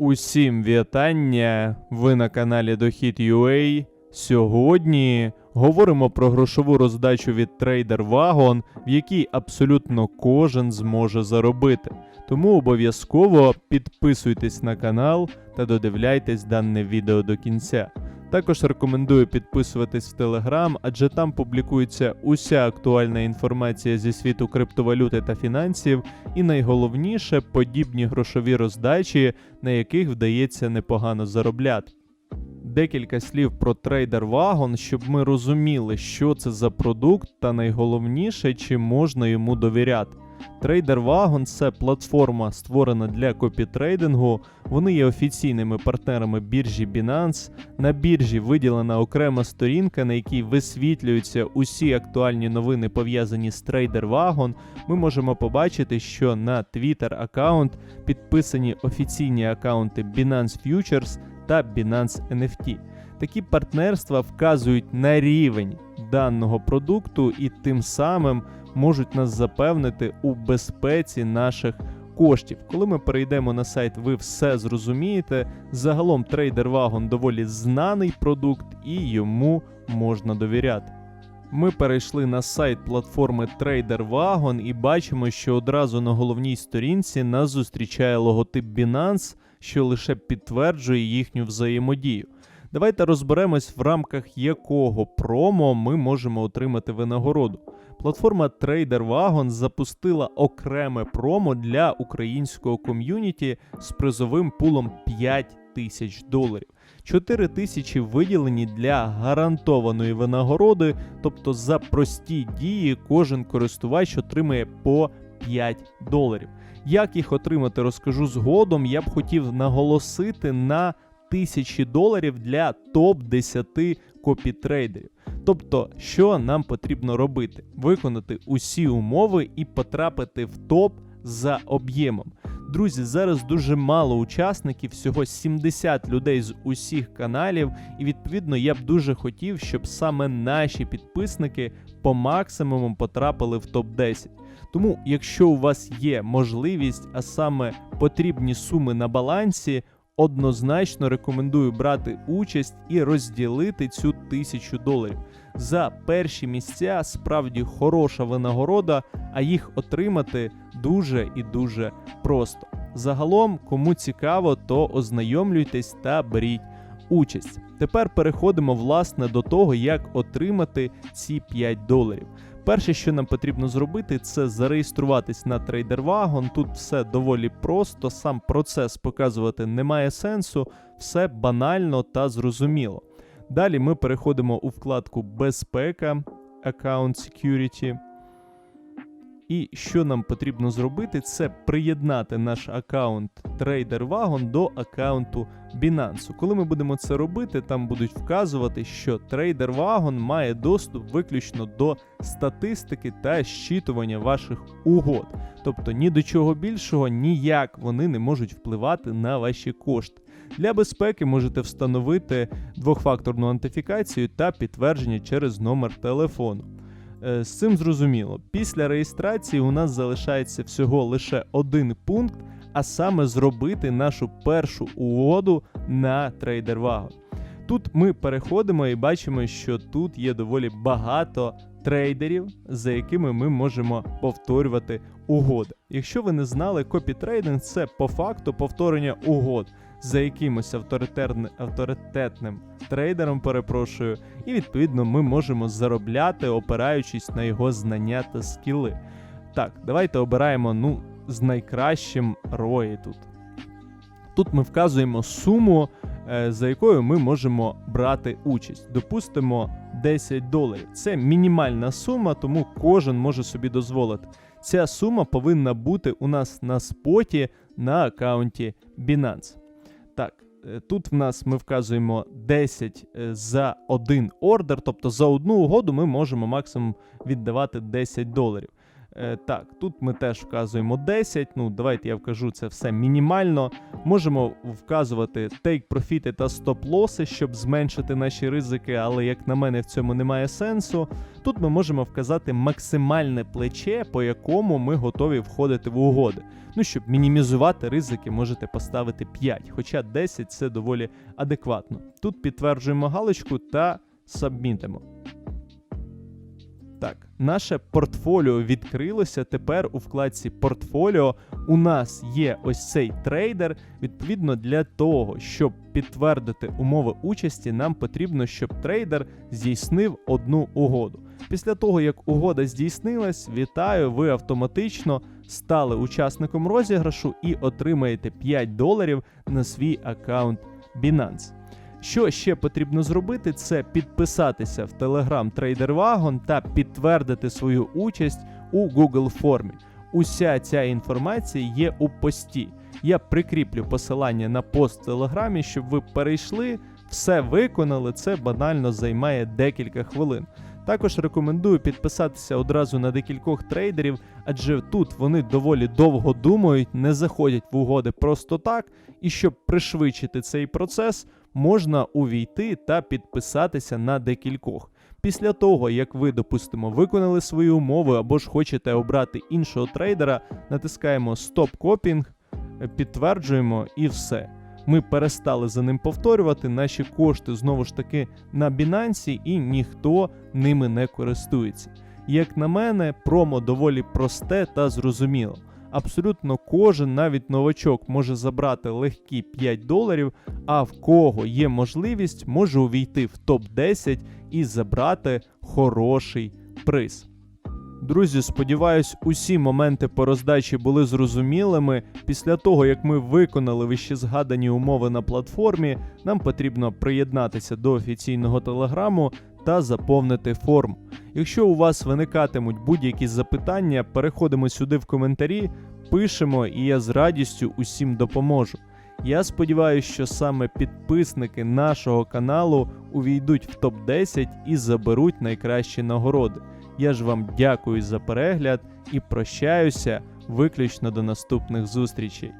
Усім вітання! Ви на каналі Дохід.ua. Сьогодні говоримо про грошову роздачу від Trader Wagon, в якій абсолютно кожен зможе заробити. Тому обов'язково підписуйтесь на канал та додивляйтесь дане відео до кінця. Також рекомендую підписуватись в Telegram, адже там публікується уся актуальна інформація зі світу криптовалюти та фінансів, і найголовніше подібні грошові роздачі, на яких вдається непогано заробляти. Декілька слів про Trader Wagon, щоб ми розуміли, що це за продукт, та найголовніше, чи можна йому довіряти. Trader Wagon – це платформа, створена для копітрейдингу. Вони є офіційними партнерами біржі Binance. На біржі виділена окрема сторінка, на якій висвітлюються усі актуальні новини, пов'язані з Trader Wagon. Ми можемо побачити, що на Twitter аккаунт підписані офіційні аккаунти Binance Futures та Binance NFT. Такі партнерства вказують на рівень даного продукту і тим самим можуть нас запевнити у безпеці наших коштів. Коли ми перейдемо на сайт, ви все зрозумієте. Загалом Wagon доволі знаний продукт і йому можна довіряти. Ми перейшли на сайт платформи Trader Wagon і бачимо, що одразу на головній сторінці нас зустрічає логотип Binance, що лише підтверджує їхню взаємодію. Давайте розберемось, в рамках якого промо ми можемо отримати винагороду. Платформа Trader Wagon запустила окреме промо для українського ком'юніті з призовим пулом 5 тисяч доларів. 4 тисячі виділені для гарантованої винагороди, тобто за прості дії кожен користувач отримає по 5 доларів. Як їх отримати, розкажу згодом. Я б хотів наголосити на тисячі доларів для топ-10 копітрейдерів. Тобто, що нам потрібно робити? Виконати усі умови і потрапити в топ за об'ємом. Друзі, зараз дуже мало учасників, всього 70 людей з усіх каналів, і відповідно я б дуже хотів, щоб саме наші підписники по максимуму потрапили в топ-10. Тому, якщо у вас є можливість, а саме потрібні суми на балансі, однозначно рекомендую брати участь і розділити цю тисячу доларів. За перші місця справді хороша винагорода, а їх отримати дуже і дуже просто. Загалом, кому цікаво, то ознайомлюйтесь та беріть участь. Тепер переходимо власне до того, як отримати ці 5 доларів. Перше, що нам потрібно зробити, це зареєструватись на TraderWagon. Тут все доволі просто, сам процес показувати немає сенсу, все банально та зрозуміло. Далі ми переходимо у вкладку Безпека, Account Security. І що нам потрібно зробити, це приєднати наш аккаунт Trader Wagon до аккаунту Binance. Коли ми будемо це робити, там будуть вказувати, що Trader Wagon має доступ виключно до статистики та щитування ваших угод. Тобто ні до чого більшого, ніяк вони не можуть впливати на ваші кошти. Для безпеки можете встановити двохфакторну антифікацію та підтвердження через номер телефону. Е, З цим зрозуміло. Після реєстрації у нас залишається всього лише один пункт, а саме зробити нашу першу угоду на TraderWagon. Тут ми переходимо і бачимо, що тут є доволі багато трейдерів, за якими ми можемо повторювати угоди. Якщо ви не знали, копітрейдинг це по факту повторення угод за якимось авторитетним, трейдером, перепрошую, і відповідно ми можемо заробляти, опираючись на його знання та скіли. Так, давайте обираємо ну, з найкращим рої тут. Тут ми вказуємо суму, е, за якою ми можемо брати участь. Допустимо 10 доларів. Це мінімальна сума, тому кожен може собі дозволити. Ця сума повинна бути у нас на споті на аккаунті Binance. Так, е, тут в нас ми вказуємо 10 е, за один ордер, тобто за одну угоду ми можемо максимум віддавати 10 доларів. Е, так, тут ми теж вказуємо 10. Ну, давайте я вкажу це все мінімально. Можемо вказувати take профіти та стоп-лоси, щоб зменшити наші ризики, але як на мене в цьому немає сенсу. Тут ми можемо вказати максимальне плече, по якому ми готові входити в угоди. Ну, щоб мінімізувати ризики, можете поставити 5, хоча 10 це доволі адекватно. Тут підтверджуємо галочку та сабмітимо. Наше портфоліо відкрилося. Тепер у вкладці портфоліо у нас є ось цей трейдер. Відповідно, для того, щоб підтвердити умови участі, нам потрібно, щоб трейдер здійснив одну угоду. Після того, як угода здійснилась, вітаю, ви автоматично стали учасником розіграшу і отримаєте 5 доларів на свій аккаунт Binance. Що ще потрібно зробити, це підписатися в Telegram TraderWagon та підтвердити свою участь у Google формі. Уся ця інформація є у пості. Я прикріплю посилання на пост в Телеграмі, щоб ви перейшли, все виконали. Це банально займає декілька хвилин. Також рекомендую підписатися одразу на декількох трейдерів, адже тут вони доволі довго думають, не заходять в угоди просто так. І щоб пришвидшити цей процес, можна увійти та підписатися на декількох. Після того, як ви, допустимо, виконали свої умови або ж хочете обрати іншого трейдера, натискаємо Stop Copying, підтверджуємо і все. Ми перестали за ним повторювати, наші кошти знову ж таки на Binance і ніхто ними не користується. Як на мене, промо доволі просте та зрозуміло. Абсолютно кожен, навіть новачок, може забрати легкі 5 доларів, а в кого є можливість, може увійти в топ-10 і забрати хороший приз. Друзі, сподіваюсь, усі моменти по роздачі були зрозумілими. Після того, як ми виконали вище згадані умови на платформі, нам потрібно приєднатися до офіційного телеграму та заповнити форму. Якщо у вас виникатимуть будь-які запитання, переходимо сюди в коментарі, пишемо, і я з радістю усім допоможу. Я сподіваюся, що саме підписники нашого каналу увійдуть в топ-10 і заберуть найкращі нагороди. Я ж вам дякую за перегляд і прощаюся виключно до наступних зустрічей.